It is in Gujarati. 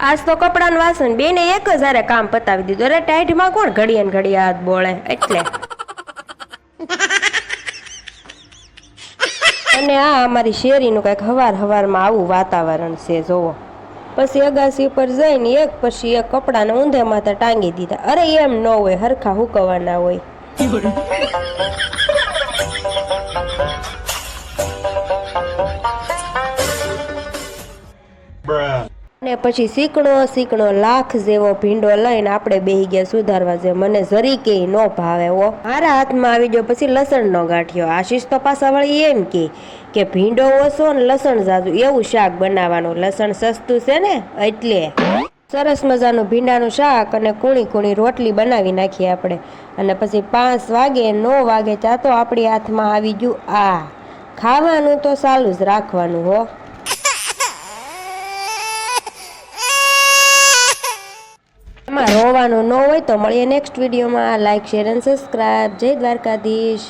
આજ તો કપડાનું વાસણ બેને એક જ હારે કામ પતાવી દીધું. અરે ટાઈટમાં કોણ ઘડીએ ને ઘડીએ હાથ બોળે? એટલે. અને આ અમારી શેરીનું કંઈક હવાર હવારમાં આવું વાતાવરણ છે, જોવો. પછી અગાસી પર જઈને એક પછી એક કપડાને ઊંધે માથે ટાંગી દીધા. અરે એમ ન હોય, હરખા હુકવાના હોય. ને પછી સીકણો સીકણો લાખ જેવો ભીંડો લઈને આપણે બેહી ગયા સુધારવા જે મને જરી કે ન ભાવે ઓ મારા હાથમાં આવી ગયો પછી લસણનો ગાંઠિયો. આશીષ તો પાછા વળી એમ કે કે ભીંડો ઓછો ને લસણ જાજુ એવું શાક બનાવવાનું. લસણ સસ્તું છે ને, એટલે. સરસ મજાનું ભીંડાનું શાક અને કૂણી કૂણી રોટલી બનાવી નાખીએ આપણે. અને પછી પાંચ વાગે નો વાગે ત્યાં તો આપણી હાથમાં આવી ગયું આ. ખાવાનું તો ચાલુ જ રાખવાનું હો. એમાં ન હોય તો મળીએ નેક્સ્ટ વિડીયોમાં લાઇક શેર અને સબસ્ક્રાઈબ જય દ્વારકાધીશ.